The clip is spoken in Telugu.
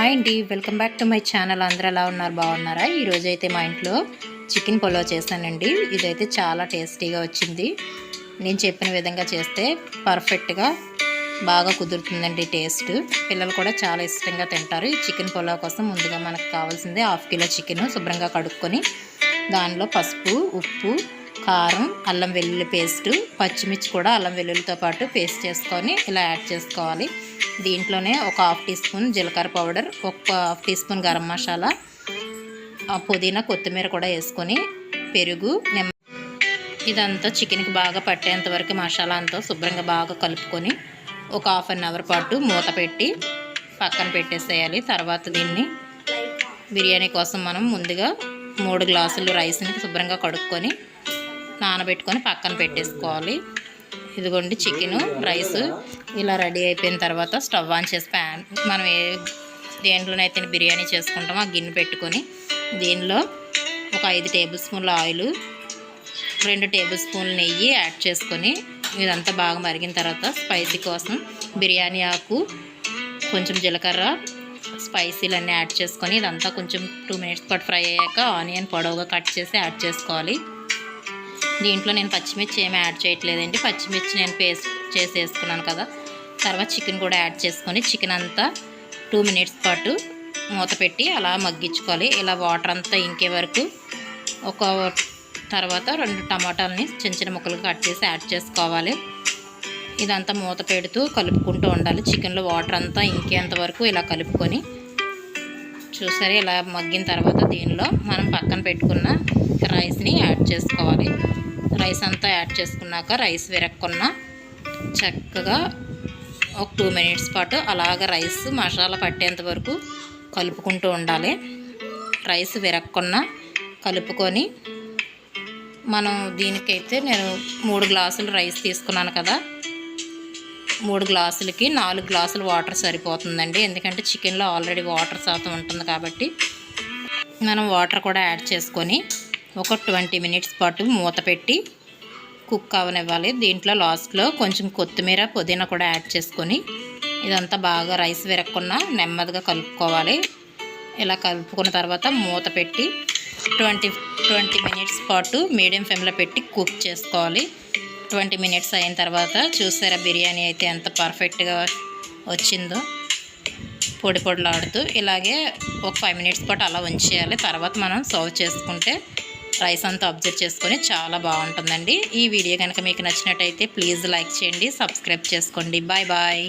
హాయ్ అండి. Welcome back to my channel. అందరూ ఎలా ఉన్నారు? బాగున్నారా? ఈరోజు అయితే మా ఇంట్లో చికెన్ పొలో చేశానండి. ఇదైతే చాలా టేస్టీగా వచ్చింది. నేను చెప్పిన విధంగా చేస్తే పర్ఫెక్ట్గా బాగా కుదురుతుందండి టేస్ట్. పిల్లలు కూడా చాలా ఇష్టంగా తింటారు. ఈ చికెన్ పొలో కోసం ముందుగా మనకు కావాల్సింది హాఫ్ కిలో చికెన్ శుభ్రంగా కడుక్కొని దానిలో పసుపు ఉప్పు కారం అల్లం వెల్లుల్లి పేస్టు పచ్చిమిర్చి కూడా అల్లం వెల్లుల్లితో పాటు పేస్ట్ చేసుకొని ఇలా యాడ్ చేసుకోవాలి. దీంట్లోనే ఒక హాఫ్ టీ స్పూన్ జీలకర్ర పౌడర్ ఒక half teaspoon garam masala ఆ పుదీనా కొత్తిమీర కూడా వేసుకొని పెరుగు నిమ్మ ఇదంతా చికెన్కి బాగా పట్టేంత వరకు మసాలా అంతా శుభ్రంగా బాగా కలుపుకొని ఒక హాఫ్ అన్ అవర్ పాటు మూత పెట్టి పక్కన పెట్టేసేయాలి. తర్వాత దీన్ని బిర్యానీ కోసం మనం ముందుగా మూడు గ్లాసులు రైస్ని శుభ్రంగా కడుక్కొని నానబెట్టుకొని పక్కన పెట్టేసుకోవాలి. ఇదిగోండి చికెను రైస్ ఇలా రెడీ అయిపోయిన తర్వాత స్టవ్ ఆన్ చేసి ప్యాన్ మనం ఏ దేంట్లోనైతే బిర్యానీ చేసుకుంటామో ఆ గిన్నె పెట్టుకొని దీనిలో ఒక ఐదు టేబుల్ స్పూన్ల ఆయిల్ రెండు టేబుల్ స్పూన్ల నెయ్యి యాడ్ చేసుకొని ఇదంతా బాగా మరిగిన తర్వాత స్పైసీ కోసం బిర్యానీ ఆకు కొంచెం జీలకర్ర స్పైసీలు అన్నీ యాడ్ చేసుకొని ఇదంతా కొంచెం టూ మినిట్స్ పాటు ఫ్రై అయ్యాక ఆనియన్ పొడవుగా కట్ చేసి యాడ్ చేసుకోవాలి. దీంట్లో నేను పచ్చిమిర్చి ఏమి యాడ్ చేయట్లేదండి. పచ్చిమిర్చి నేను పేస్ట్ చేసేసుకున్నాను కదా. తర్వాత చికెన్ కూడా యాడ్ చేసుకొని చికెన్ అంతా టూ మినిట్స్ పాటు మూత పెట్టి అలా మగ్గించుకోవాలి. ఇలా వాటర్ అంతా ఇంకే వరకు ఒక తర్వాత రెండు టమాటాలని చిన్న చిన్న ముక్కలు కట్ చేసి యాడ్ చేసుకోవాలి. ఇదంతా మూత పెడుతూ కలుపుకుంటూ ఉండాలి. చికెన్లో వాటర్ అంతా ఇంకేంత వరకు ఇలా కలుపుకొని చూసారు? ఇలా మగ్గిన తర్వాత దీనిలో మనం పక్కన పెట్టుకున్న రైస్ని యాడ్ చేసుకోవాలి. రైస్ అంతా యాడ్ చేసుకున్నాక రైస్ విరక్కున్న. చక్కగా ఒక టూ మినిట్స్ పాటు అలాగ రైస్ మసాలా పట్టేంత వరకు కలుపుకుంటూ ఉండాలి. రైస్ విరక్కున్న కలుపుకొని మనం దీనికైతే నేను మూడు గ్లాసులు రైస్ తీసుకున్నాను కదా. మూడు గ్లాసులకి నాలుగు గ్లాసులు వాటర్ సరిపోతుందండి. ఎందుకంటే చికెన్లో ఆల్రెడీ వాటర్ శాతం ఉంటుంది కాబట్టి మనం వాటర్ కూడా యాడ్ చేసుకొని ఒక ట్వంటీ మినిట్స్ పాటు మూత పెట్టి కుక్ అవనివ్వాలి దీంట్లో లాస్ట్లో కొంచెం కొత్తిమీర పుదీనా కూడా యాడ్ చేసుకొని ఇదంతా బాగా రైస్ విరక్కుండా నెమ్మదిగా కలుపుకోవాలి. ఇలా కలుపుకున్న తర్వాత మూత పెట్టి ట్వంటీ ట్వంటీ మినిట్స్ పాటు మీడియం ఫ్లేమ్లో పెట్టి కుక్ చేసుకోవాలి. ట్వంటీ మినిట్స్ అయిన తర్వాత చూసారా బిర్యానీ అయితే ఎంత పర్ఫెక్ట్గా వచ్చిందో? పొడి పొడిలాడుతూ ఇలాగే ఒక ఫైవ్ మినిట్స్ పాటు అలా ఉంచేయాలి. తర్వాత మనం సర్వ్ చేసుకుంటే రైస్ అంతా అబ్జర్వ్ చేసుకొని చాలా బాగుంటుందండి. ఈ వీడియో కనుక మీకు నచ్చినట్టయితే ప్లీజ్ లైక్ చేయండి సబ్స్క్రైబ్ చేసుకోండి. Bye bye.